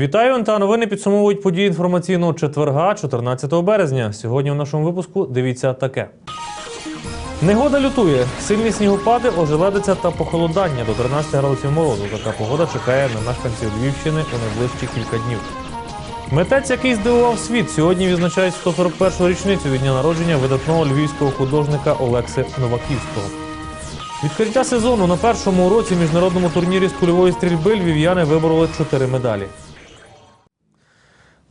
Вітаю та новини підсумовують події інформаційного четверга, 14 березня. Сьогодні в нашому випуску дивіться таке. Негода лютує, сильні снігопади, ожеледиця та похолодання до 13 градусів морозу. Така погода чекає на мешканців Львівщини у найближчі кілька днів. Митець, який здивував світ, сьогодні відзначають 141-ту річницю від дня народження видатного львівського художника Олекси Новаківського. Відкриття сезону на першому уроці міжнародному турнірі з кульової стрільби львів'яни вибороли чотири медалі.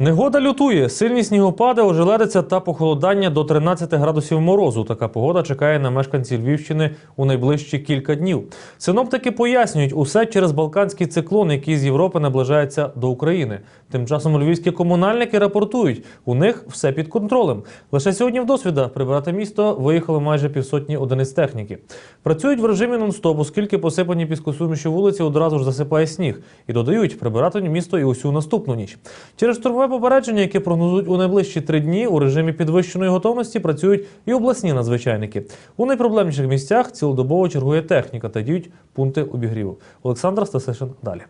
Негода лютує, сильні снігопади, ожеледиця та похолодання до 13 градусів морозу. Така погода чекає на мешканців Львівщини у найближчі кілька днів. Синоптики пояснюють, усе через балканський циклон, який з Європи наближається до України. Тим часом львівські комунальники рапортують, у них все під контролем. Лише сьогодні в досвіда прибирати місто виїхали майже півсотні одиниць техніки. Працюють в режимі нон-стоп, оскільки посипані піскосуміші вулиці одразу ж засипає сніг. І додають прибирати місто і усю наступну ніч. Через штурмове попередження, яке прогнозують у найближчі три дні, у режимі підвищеної готовності працюють і обласні надзвичайники. У найпроблемніших місцях цілодобово чергує техніка та діють пункти обігріву. Олександр Стасишин далі.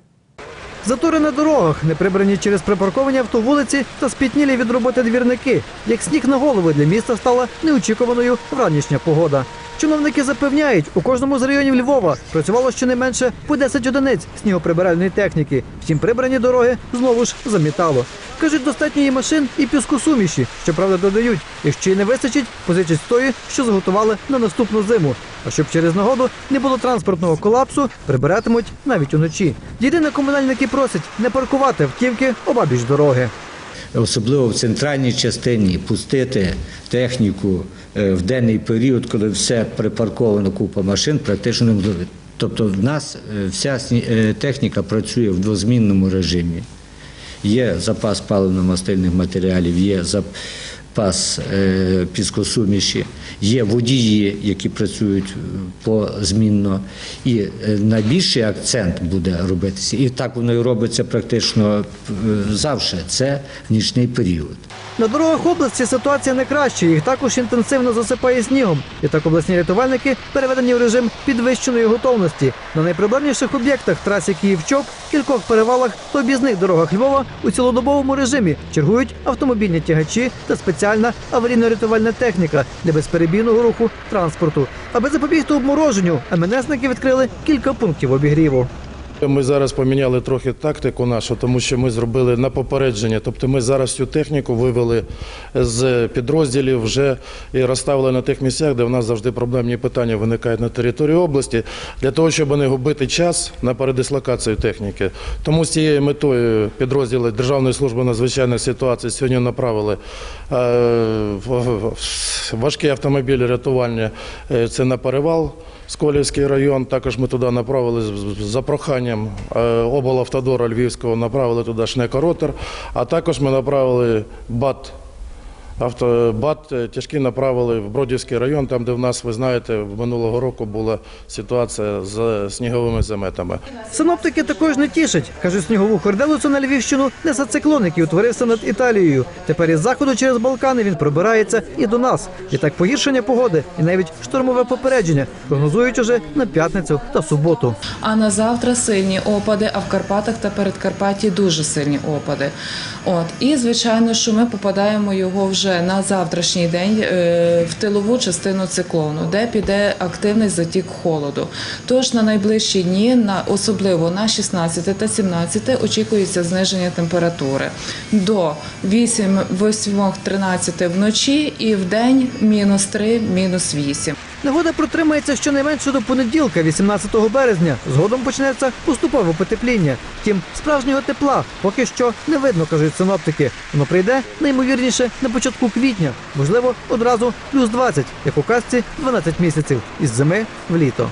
Затори на дорогах, неприбрані через припарковані автовулиці та спітнілі від роботи двірники. Як сніг на голови для міста стала неочікуваною вранішня погода. Чиновники запевняють, у кожному з районів Львова працювало щонайменше по 10 одиниць снігоприбиральної техніки. Втім, прибрані дороги знову ж замітало. Кажуть, достатньо і машин, і піскосуміші. Щоправда, додають, якщо й не вистачить, позичать з тої, що зготували на наступну зиму. А щоб через нагоду не було транспортного колапсу, прибиратимуть навіть уночі. Єдине комунальники просять не паркувати автівки обабіч дороги. Особливо в центральній частині, пустити техніку е, в денний період, коли все припарковано купа машин, практично неможливо. Тобто в нас е, вся е, техніка працює в двозмінному режимі. Є запас паливно-мастильних матеріалів, є запас е, піскосуміші, є водії, які працюють е, позмінно. І е, найбільший акцент буде робитися, і так воно і робиться практично завжди. Це нічний період. На дорогах області ситуація не краща, їх також інтенсивно засипає снігом. І так обласні рятувальники переведені в режим підвищеної готовності. На найпроблемніших об'єктах трасі Київ-Чоп, кількох перевалах та об'їзних дорогах Львова у цілодобовому режимі чергують автомобільні тягачі та спеціальна аварійно-рятувальна техніка для безперебійного руху транспорту. Аби запобігти обмороженню, МНСники відкрили кілька пунктів обігріву. Ми зараз поміняли трохи тактику нашу, тому що ми зробили на попередження. Тобто ми зараз цю техніку вивели з підрозділів вже і розставили на тих місцях, де в нас завжди проблемні питання виникають на території області, для того, щоб не губити час на передислокацію техніки. Тому з цією метою підрозділи Державної служби надзвичайних ситуацій сьогодні направили е, важкі автомобілі рятувальні е, це на перевал. Сколівський район. Також ми туди направили за проханням е, облавтодора Львівського, направили туди шнекоротер, а також ми направили БАТ. Авто, БАТ е, тяжкі направили в Бродівський район, там, де в нас, ви знаєте, минулого року була ситуація з сніговими заметами. Синоптики також не тішать. Кажуть, снігову хорделицю на Львівщину несе циклон, який утворився над Італією. Тепер із заходу через Балкани він пробирається і до нас. І так погіршення погоди, і навіть штормове попередження прогнозують уже на п'ятницю та суботу. А на завтра сильні опади, а в Карпатах та Передкарпатті дуже сильні опади. От і звичайно, що ми попадаємо його вже на завтрашній день е, в тилову частину циклону, де піде активний затік холоду. Тож на найближчі дні, особливо на 16 та 17, очікується зниження температури до 8, 8 13 вночі і в день мінус 3, мінус 8. Негода протримається щонайменше до понеділка, 18 березня. Згодом почнеться поступове потепління. Втім, справжнього тепла поки що не видно, кажуть синоптики. Воно прийде наймовірніше на початку квітня, можливо, одразу плюс 20, як у казці 12 місяців із зими в літо.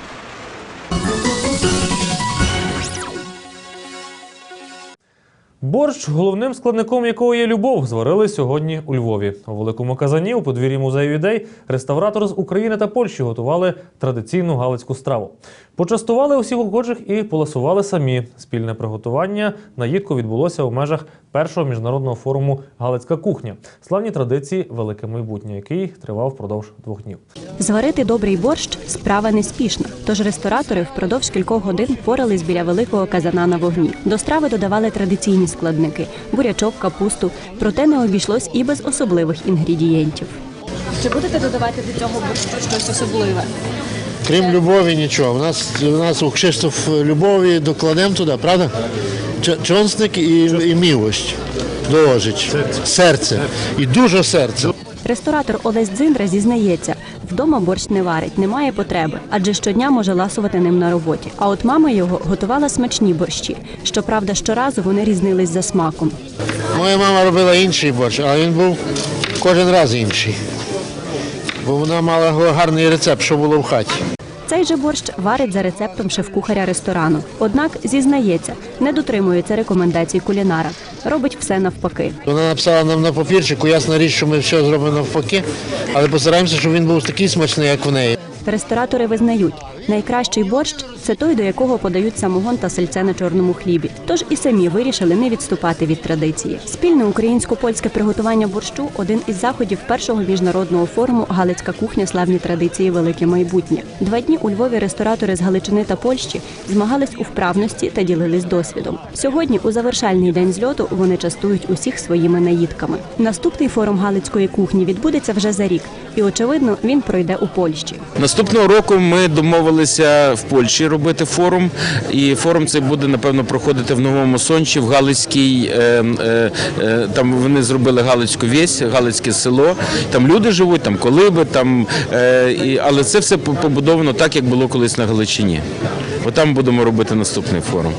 Борщ, головним складником якого є любов, зварили сьогодні у Львові. У великому казані у подвір'ї музею ідей реставратори з України та Польщі готували традиційну галицьку страву. Почастували усіх охочих і поласували самі. Спільне приготування наїдку відбулося у межах першого міжнародного форуму Галицька кухня. Славні традиції Велике майбутнє, який тривав впродовж двох днів. Зварити добрий борщ справа неспішна, тож ресторатори впродовж кількох годин порались біля великого казана на вогні. До страви додавали традиційні складники бурячок, капусту, проте не обійшлось і без особливих інгредієнтів. Чи будете додавати до цього борщу щось особливе? Крім любові, нічого. У нас, у нас у Кшиштоф любові докладемо туди, правда? Чонсник і, і мілость доложить. Серце. І дуже серце. Ресторатор Олесь Дзиндра зізнається, вдома борщ не варить, немає потреби, адже щодня може ласувати ним на роботі. А от мама його готувала смачні борщі. Щоправда, щоразу вони різнились за смаком. Моя мама робила інший борщ, але він був кожен раз інший. Бо вона мала гарний рецепт, що було в хаті. Цей же борщ варить за рецептом шеф-кухаря ресторану. Однак зізнається, не дотримується рекомендацій кулінара, робить все навпаки. Вона написала нам на папірчику, ясна річ, що ми все зробимо навпаки, але постараємося, щоб він був такий смачний, як в неї. Ресторатори визнають, найкращий борщ це той, до якого подають самогон та сельце на чорному хлібі. Тож і самі вирішили не відступати від традиції. Спільне українсько-польське приготування борщу один із заходів першого міжнародного форуму Галицька кухня славні традиції Велике майбутнє. Два дні у Львові ресторатори з Галичини та Польщі змагались у вправності та ділились досвідом. Сьогодні, у завершальний день зльоту, вони частують усіх своїми наїдками. Наступний форум Галицької кухні відбудеться вже за рік, і очевидно, він пройде у Польщі. Наступного року ми домовилися в Польщі робити форум, і форум цей буде напевно проходити в Новому Сончі, в Галицькій. Е, е, е, там вони зробили Галицьку весь, Галицьке село. Там люди живуть, там колиби, там але це все побудовано так, як було колись на Галичині. Отам будемо робити наступний форум.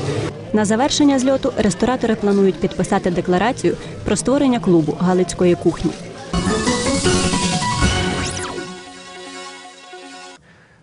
На завершення зльоту ресторатори планують підписати декларацію про створення клубу Галицької кухні.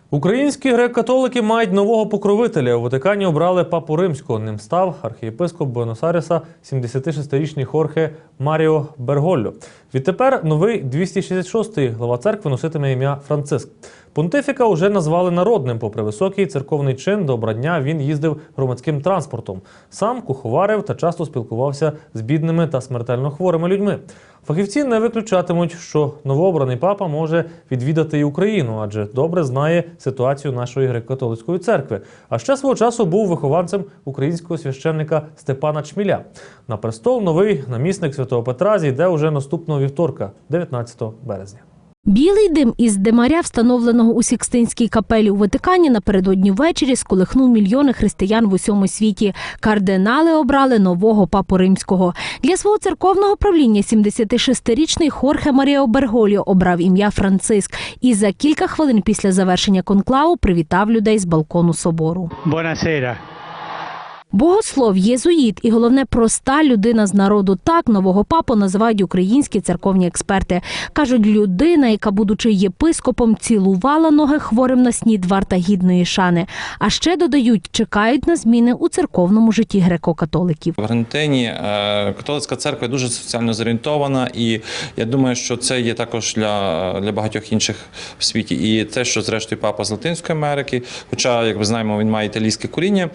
Українські греко-католики мають нового покровителя. У Ватикані обрали папу римського. Ним став архієпископ Буенос-Айреса 76-річний Хорхе Маріо Бергольо. Відтепер новий 266-й глава церкви носитиме ім'я Франциск. Понтифіка уже назвали народним. Попри високий церковний чин, до обрання він їздив громадським транспортом. Сам куховарив та часто спілкувався з бідними та смертельно хворими людьми. Фахівці не виключатимуть, що новообраний папа може відвідати і Україну, адже добре знає ситуацію нашої греко-католицької церкви. А ще свого часу був вихованцем українського священника Степана Чміля. На престол новий намісник святого Петра зійде уже наступного вівторка, 19 березня. Білий дим із димаря, встановленого у Сікстинській капелі у Ватикані, напередодні ввечері сколихнув мільйони християн в усьому світі. Кардинали обрали нового папу римського. Для свого церковного правління 76-річний Хорхе Маріо Берголіо обрав ім'я Франциск і за кілька хвилин після завершення конклаву привітав людей з балкону собору. Buonasera. Богослов, єзуїт і головне проста людина з народу. Так нового папу називають українські церковні експерти. кажуть, людина, яка, будучи єпископом, цілувала ноги хворим на снід варта гідної шани. А ще додають, чекають на зміни у церковному житті греко-католиків. В Аргентині е, католицька церква дуже соціально зорієнтована, і я думаю, що це є також для, для багатьох інших в світі. І те, що зрештою папа з Латинської Америки, хоча, як ми знаємо, він має італійське коріння,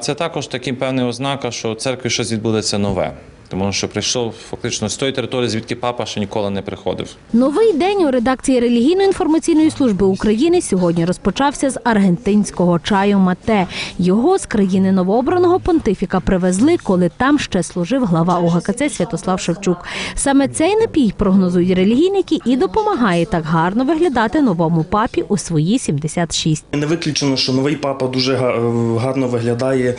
це також такий певний ознака, що в церкві щось відбудеться нове. Тому що прийшов фактично з тої території, звідки папа ще ніколи не приходив. Новий день у редакції релігійно-інформаційної служби України сьогодні розпочався з аргентинського чаю Мате. Його з країни новообраного понтифіка привезли, коли там ще служив глава ОГКЦ Святослав Шевчук. Саме цей напій прогнозують релігійники і допомагає так гарно виглядати новому папі у свої 76. Не виключено, що новий папа дуже гарно виглядає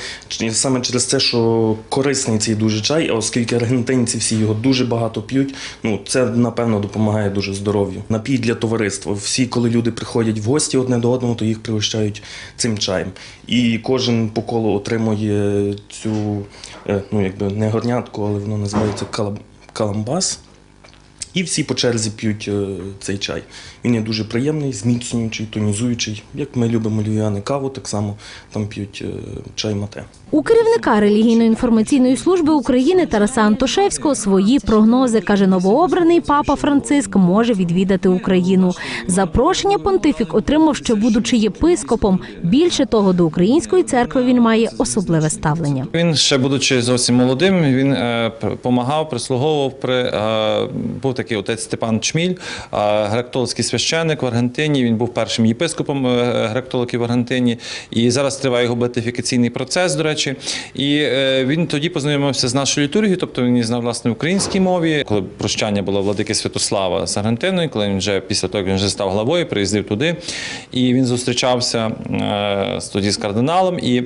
саме через те, що корисний цей дуже чай, а оскільки аргентинці всі його дуже багато п'ють, ну це напевно допомагає дуже здоров'ю. Напій для товариства. Всі, коли люди приходять в гості одне до одного, то їх пригощають цим чаєм. І кожен по колу отримує цю, е, ну якби не горнятку, але воно називається калам- каламбас. І всі по черзі п'ють е, цей чай. Він є дуже приємний, зміцнюючий, тонізуючий. Як ми любимо львів'яни каву, так само там п'ють е, чай мате. У керівника релігійно-інформаційної служби України Тараса Антошевського свої прогнози каже, новообраний папа Франциск може відвідати Україну. Запрошення понтифік отримав ще будучи єпископом. Більше того, до української церкви він має особливе ставлення. Він ще будучи зовсім молодим, він е, допомагав, прислуговував при е, був такий отець Степан Чміль, е, греко-католицький священник в Аргентині. Він був першим єпископом е, в Аргентині. І зараз триває його бетифікаційний процес, до речі. І е, він тоді познайомився з нашою літургією, тобто він знав власне українській мові. Коли прощання було владики Святослава з Аргентиною, коли він вже після того, як він вже став главою, приїздив туди, і він зустрічався е, тоді з кардиналом і.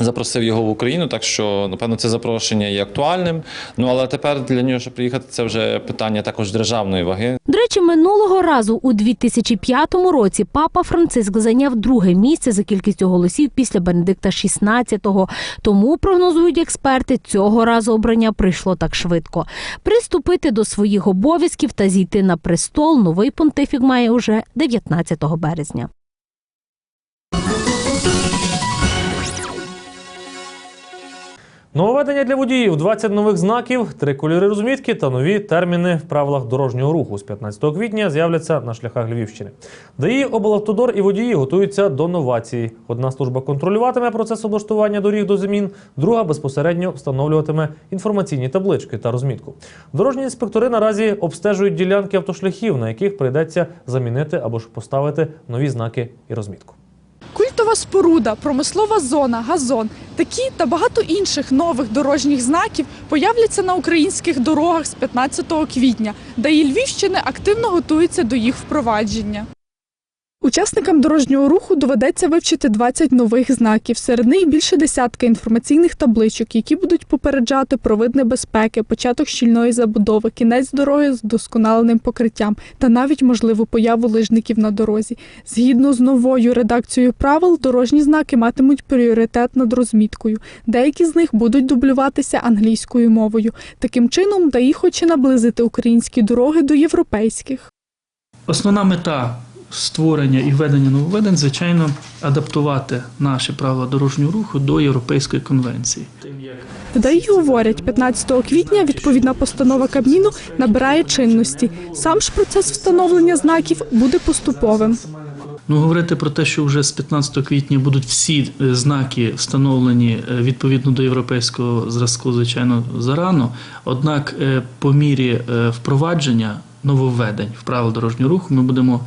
Запросив його в Україну, так що напевно це запрошення є актуальним. Ну але тепер для нього, щоб приїхати, це вже питання також державної ваги. До речі, минулого разу у 2005 році папа Франциск зайняв друге місце за кількістю голосів після Бенедикта XVI. Тому прогнозують експерти, цього разу обрання прийшло так швидко. Приступити до своїх обов'язків та зійти на престол новий понтифік має уже 19 березня. Нововведення для водіїв, 20 нових знаків, три кольори розмітки та нові терміни в правилах дорожнього руху. З 15 квітня з'являться на шляхах Львівщини. ДАІ, облавтодор і водії готуються до новації. Одна служба контролюватиме процес облаштування доріг до змін, друга безпосередньо встановлюватиме інформаційні таблички та розмітку. Дорожні інспектори наразі обстежують ділянки автошляхів, на яких прийдеться замінити або ж поставити нові знаки і розмітку. Культова споруда, промислова зона, газон. Такі та багато інших нових дорожніх знаків появляться на українських дорогах з 15 квітня, де і Львівщини активно готуються до їх впровадження. Учасникам дорожнього руху доведеться вивчити 20 нових знаків. Серед них більше десятка інформаційних табличок, які будуть попереджати про вид небезпеки, початок щільної забудови, кінець дороги з досконаленим покриттям та навіть можливу появу лижників на дорозі. Згідно з новою редакцією правил, дорожні знаки матимуть пріоритет над розміткою. Деякі з них будуть дублюватися англійською мовою. Таким чином, ДАІ хоче наблизити українські дороги до європейських. Основна мета створення і введення нововведень, звичайно, адаптувати наші правила дорожнього руху до Європейської конвенції. ДАІ говорять, 15 квітня відповідна постанова Кабміну набирає чинності. Сам ж процес встановлення знаків буде поступовим. Ну, говорити про те, що вже з 15 квітня будуть всі е, знаки встановлені е, відповідно до європейського зразку, звичайно, зарано. Однак, е, по мірі впровадження нововведень в правил дорожнього руху ми будемо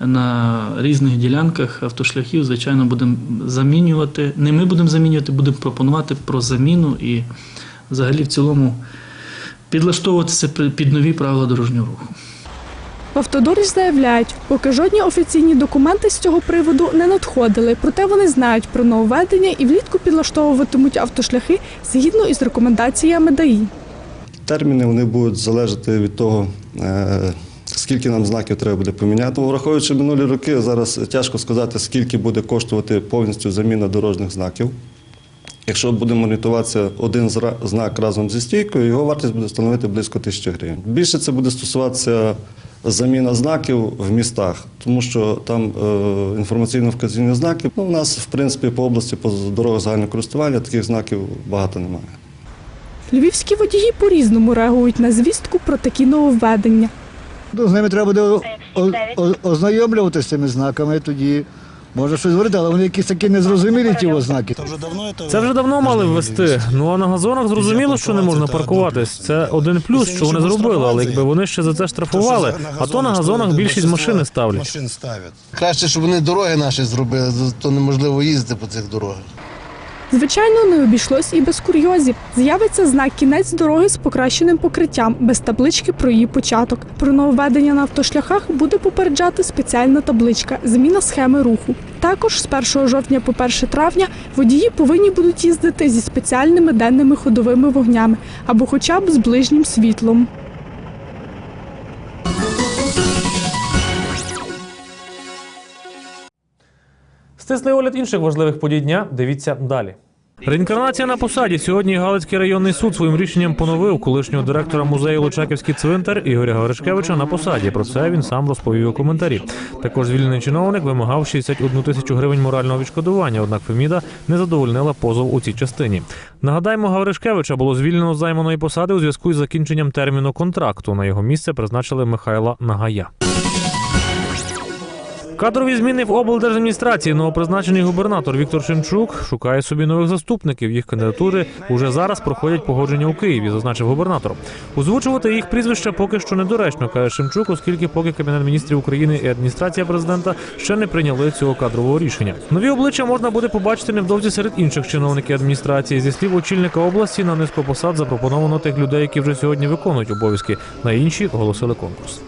на різних ділянках автошляхів, звичайно, будемо замінювати. Не ми будемо замінювати, будемо пропонувати про заміну і взагалі в цілому підлаштовуватися під нові правила дорожнього руху. В автодорі заявляють, поки жодні офіційні документи з цього приводу не надходили, проте вони знають про нововведення і влітку підлаштовуватимуть автошляхи згідно із рекомендаціями ДАІ. Терміни вони будуть залежати від того, е, скільки нам знаків треба буде поміняти. Враховуючи минулі роки, зараз тяжко сказати, скільки буде коштувати повністю заміна дорожніх знаків. Якщо будемо орієнтуватися один знак разом зі стійкою, його вартість буде становити близько тисячі гривень. Більше це буде стосуватися заміна знаків в містах, тому що там е, інформаційно-вказівні знаки. Ну, у нас, в принципі, по області, по дорогах загального користування таких знаків багато немає. Львівські водії по-різному реагують на звістку про такі нововведення. Ну, з ними треба буде о- о- о- ознайомлюватися з цими знаками, тоді можна щось говорити, але вони якісь такі незрозумілі ті ознаки. Це вже давно мали ввести. Ну а на газонах зрозуміло, що не можна паркуватись. Це один плюс, що вони зробили, але якби вони ще за це штрафували, а то на газонах більшість машини ставлять. Краще, щоб вони дороги наші зробили, то неможливо їздити по цих дорогах. Звичайно, не обійшлось і без курйозів. З'явиться знак кінець дороги з покращеним покриттям, без таблички про її початок. Про нововведення на автошляхах буде попереджати спеціальна табличка зміна схеми руху. Також з 1 жовтня по 1 травня водії повинні будуть їздити зі спеціальними денними ходовими вогнями або хоча б з ближнім світлом. Стислий огляд інших важливих подій дня. Дивіться далі. Реінкарнація на посаді. Сьогодні Галицький районний суд своїм рішенням поновив колишнього директора музею Лучаківський цвинтар Ігоря Гавришкевича на посаді. Про це він сам розповів у коментарі. Також звільнений чиновник вимагав 61 тисячу гривень морального відшкодування. Однак Феміда не задовольнила позов у цій частині. Нагадаємо, Гавришкевича було звільнено з займаної посади у зв'язку із закінченням терміну контракту. На його місце призначили Михайла Нагая. Кадрові зміни в облдержадміністрації. Новопризначений губернатор Віктор Шемчук шукає собі нових заступників. Їх кандидатури уже зараз проходять погодження у Києві, зазначив губернатор. Озвучувати їх прізвища поки що недоречно, каже Шемчук, оскільки поки Кабінет міністрів України і адміністрація президента ще не прийняли цього кадрового рішення. Нові обличчя можна буде побачити невдовзі серед інших чиновників адміністрації. Зі слів очільника області на низку посад запропоновано тих людей, які вже сьогодні виконують обов'язки. На інші оголосили конкурс.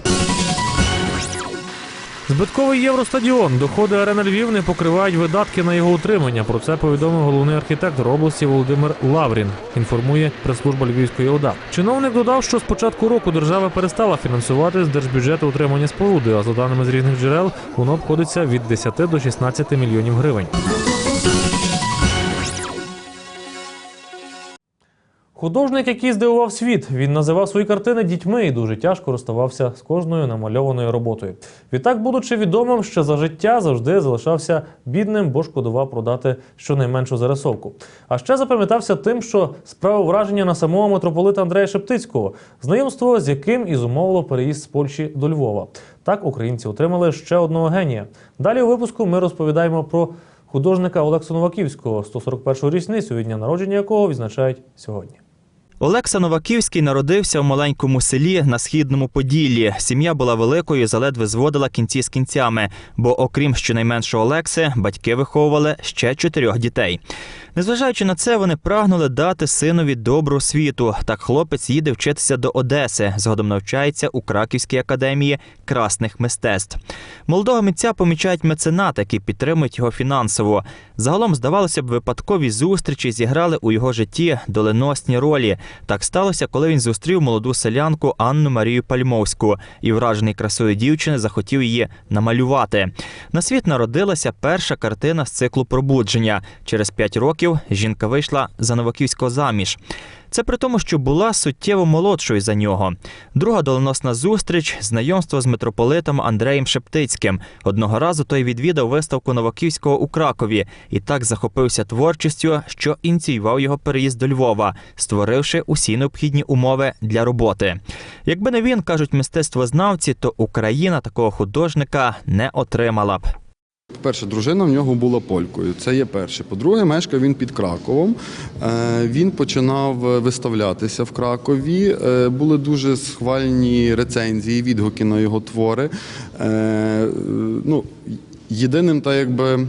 Збитковий євростадіон. Доходи арена Львів не покривають видатки на його утримання. Про це повідомив головний архітектор області Володимир Лаврін. Інформує прес-служба Львівської ОДА. Чиновник додав, що з початку року держава перестала фінансувати з держбюджету утримання споруди. А за даними з різних джерел, воно обходиться від 10 до 16 мільйонів гривень. Художник, який здивував світ, він називав свої картини дітьми і дуже тяжко розставався з кожною намальованою роботою. Відтак, будучи відомим, ще за життя завжди залишався бідним, бо шкодував продати щонайменшу зарисовку. А ще запам'ятався тим, що справив враження на самого митрополита Андрея Шептицького, знайомство з яким і зумовило переїзд з Польщі до Львова. Так українці отримали ще одного генія. Далі у випуску ми розповідаємо про художника Олекса Новаківського, 141-го річницю від дня народження якого відзначають сьогодні. Олекса Новаківський народився в маленькому селі на східному Поділлі. Сім'я була великою, заледве зводила кінці з кінцями, бо, окрім щонайменшого Олекси, батьки виховували ще чотирьох дітей. Незважаючи на це, вони прагнули дати синові добру світу. Так хлопець їде вчитися до Одеси. Згодом навчається у Краківській академії красних мистецтв. Молодого митця помічають меценати, які підтримують його фінансово. Загалом, здавалося б, випадкові зустрічі зіграли у його житті доленосні ролі. Так сталося, коли він зустрів молоду селянку Анну Марію Пальмовську і, вражений красою дівчини, захотів її намалювати. На світ народилася перша картина з циклу пробудження. Через п'ять років жінка вийшла за Новаківського заміж. Це при тому, що була суттєво молодшою за нього. Друга доленосна зустріч знайомство з митрополитом Андреєм Шептицьким. Одного разу той відвідав виставку Новаківського у Кракові і так захопився творчістю, що ініціював його переїзд до Львова, створивши усі необхідні умови для роботи. Якби не він, кажуть мистецтвознавці, то Україна такого художника не отримала б. Перша дружина в нього була полькою. Це є перше. По-друге, мешкав він під Краковом. Е, Він починав виставлятися в Кракові. Е, Були дуже схвальні рецензії, відгуки на його твори. Е, Ну, єдиним та якби.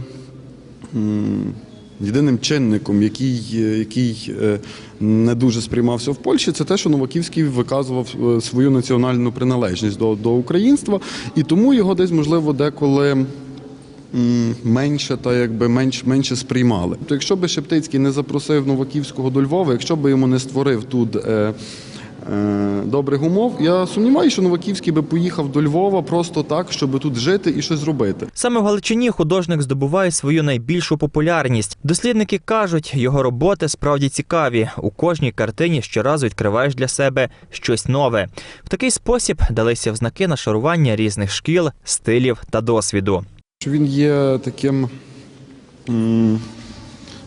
Єдиним чинником, який, який е, не дуже сприймався в Польщі, це те, що Новаківський виказував е, свою національну приналежність до, до українства, і тому його десь можливо деколи менше та якби менш, менше сприймали. То якщо би Шептицький не запросив Новаківського до Львова, якщо би йому не створив тут. Е, е, Добрих умов. Я сумніваюся, що Новаківський би поїхав до Львова просто так, щоб тут жити і щось робити. Саме в Галичині художник здобуває свою найбільшу популярність. Дослідники кажуть, його роботи справді цікаві. У кожній картині щоразу відкриваєш для себе щось нове. В такий спосіб далися взнаки нашарування різних шкіл, стилів та досвіду. Він є таким,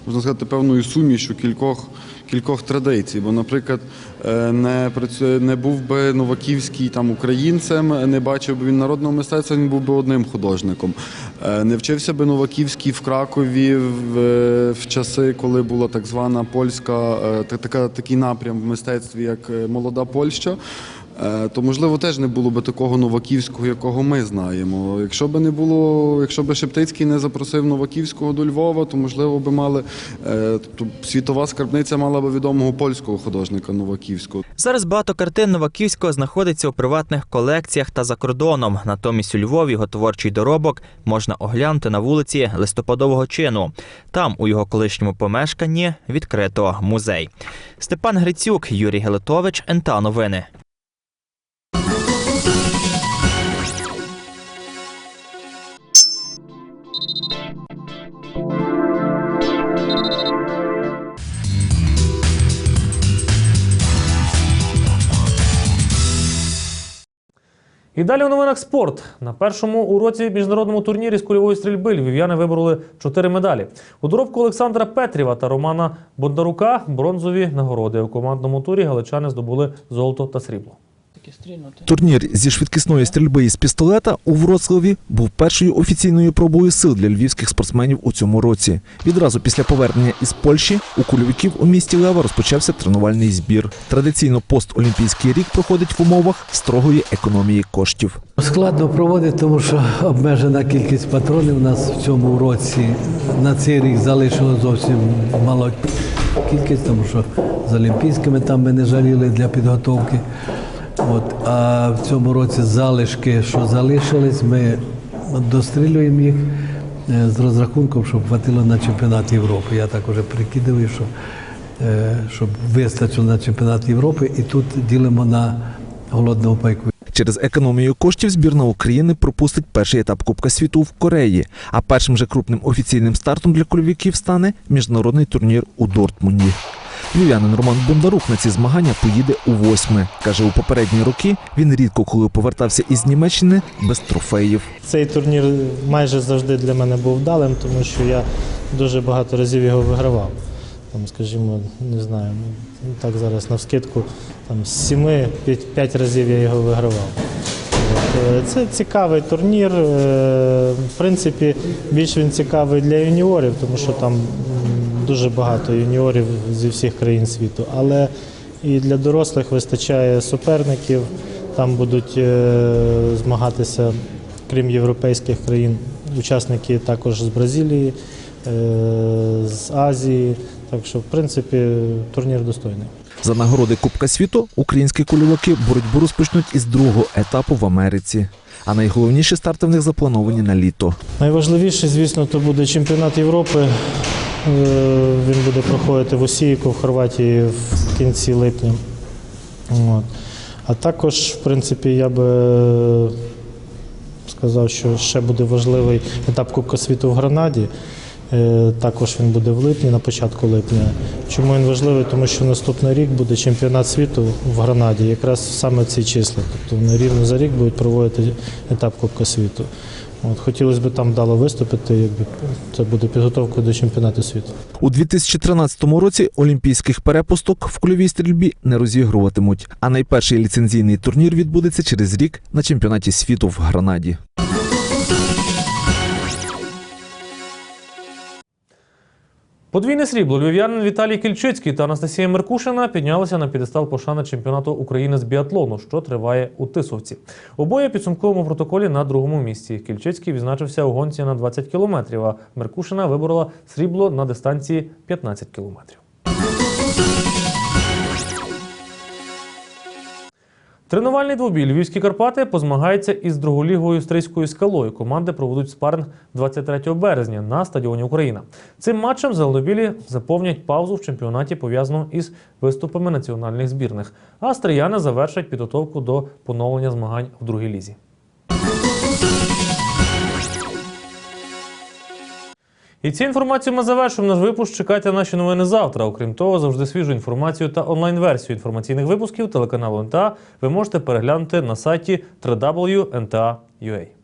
можна сказати, певною сумішю кількох, кількох традицій. Бо, наприклад, е, не, працює, не був би Новаківський там українцем, не бачив би він народного мистецтва, він був би одним художником. Е, Не вчився би Новаківський в Кракові в, в часи, коли була так звана польська, е, така, такий напрям в мистецтві, як е, молода Польща. Е, То можливо теж не було би такого Новаківського, якого ми знаємо. Якщо би не було, якщо би Шептицький не запросив Новаківського до Львова, то можливо би мали тобто світова скарбниця мала би відомого польського художника Новаківського. Зараз багато картин Новаківського знаходиться у приватних колекціях та за кордоном. Натомість у Львові його творчий доробок можна оглянути на вулиці листопадового чину. Там, у його колишньому помешканні, відкрито музей. Степан Грицюк, Юрій Гелетович, НТА Новини. І далі у новинах спорт. На першому уроці міжнародному турнірі з кульової стрільби львів'яни вибороли чотири медалі. У доробку Олександра Петріва та Романа Бондарука бронзові нагороди. У командному турі галичани здобули золото та срібло. Турнір зі швидкісної стрільби із пістолета у Вроцлаві був першою офіційною пробою сил для львівських спортсменів у цьому році. Відразу після повернення із Польщі у кульовиків у місті Лева розпочався тренувальний збір. Традиційно постолімпійський рік проходить в умовах строгої економії коштів. Складно проводити, тому що обмежена кількість патронів у нас в цьому році на цей рік залишило зовсім мало кількість, тому що з Олімпійськими там ми не жаліли для підготовки. От, а в цьому році залишки, що залишились, ми дострілюємо їх е, з розрахунком, щоб хватило на чемпіонат Європи. Я так уже прикидаю, що е, щоб вистачило на чемпіонат Європи, і тут ділимо на голодного пайку. Через економію коштів збірна України пропустить перший етап Кубка світу в Кореї. А першим же крупним офіційним стартом для кульовиків стане міжнародний турнір у Дортмунді. Львів'янин Роман Бондарук на ці змагання поїде у восьме. Каже, у попередні роки він рідко коли повертався із Німеччини без трофеїв. Цей турнір майже завжди для мене був вдалим, тому що я дуже багато разів його вигравав. Там, скажімо, не знаю, ну, так зараз навскидку, там з сіми п'ять- п'ять разів я його вигравав. Е, Це цікавий турнір. е, В принципі, більш він цікавий для юніорів, тому що там дуже багато юніорів зі всіх країн світу. Але і для дорослих вистачає суперників. Там будуть е, змагатися, крім європейських країн, учасники також з Бразилії, з Азії. Так що, в принципі, турнір достойний. За нагороди Кубка світу українські кульовики боротьбу розпочнуть із другого етапу в Америці. А найголовніші старти в них заплановані на літо. Найважливіше, звісно, то буде чемпіонат Європи. Е, Він буде проходити в Осійку в Хорватії в кінці липня. От. А також, в принципі, я би сказав, що ще буде важливий етап Кубка світу в Гранаді. Е, Також він буде в липні, на початку липня. Чому він важливий? Тому що наступний рік буде чемпіонат світу в Гранаді, якраз саме ці числа. Тобто вони рівно за рік будуть проводити етап Кубка світу. От, хотілося б там вдало виступити, якби це буде підготовкою до чемпіонату світу. У 2013 році олімпійських перепусток в кульовій стрільбі не розігруватимуть. А найперший ліцензійний турнір відбудеться через рік на чемпіонаті світу в Гранаді. Подвійне срібло львів'янин Віталій Кільчицький та Анастасія Меркушина піднялися на підестал пошани чемпіонату України з біатлону, що триває у Тисовці. Обоє підсумковому протоколі на другому місці. Кільчицький відзначився у гонці на 20 кілометрів, а Меркушина виборола срібло на дистанції 15 кілометрів. Тренувальний двобій Львівські Карпати позмагаються із друголігою стрийською скалою. Команди проведуть спаринг 23 березня на стадіоні Україна. Цим матчем зеленобілі заповнять паузу в чемпіонаті, пов'язану із виступами національних збірних. А стрияни завершать підготовку до поновлення змагань в другій лізі. І цю інформацію ми завершуємо наш випуск. Чекайте наші новини завтра. Окрім того, завжди свіжу інформацію та онлайн-версію інформаційних випусків телеканалу НТА ви можете переглянути на сайті www.nta.ua.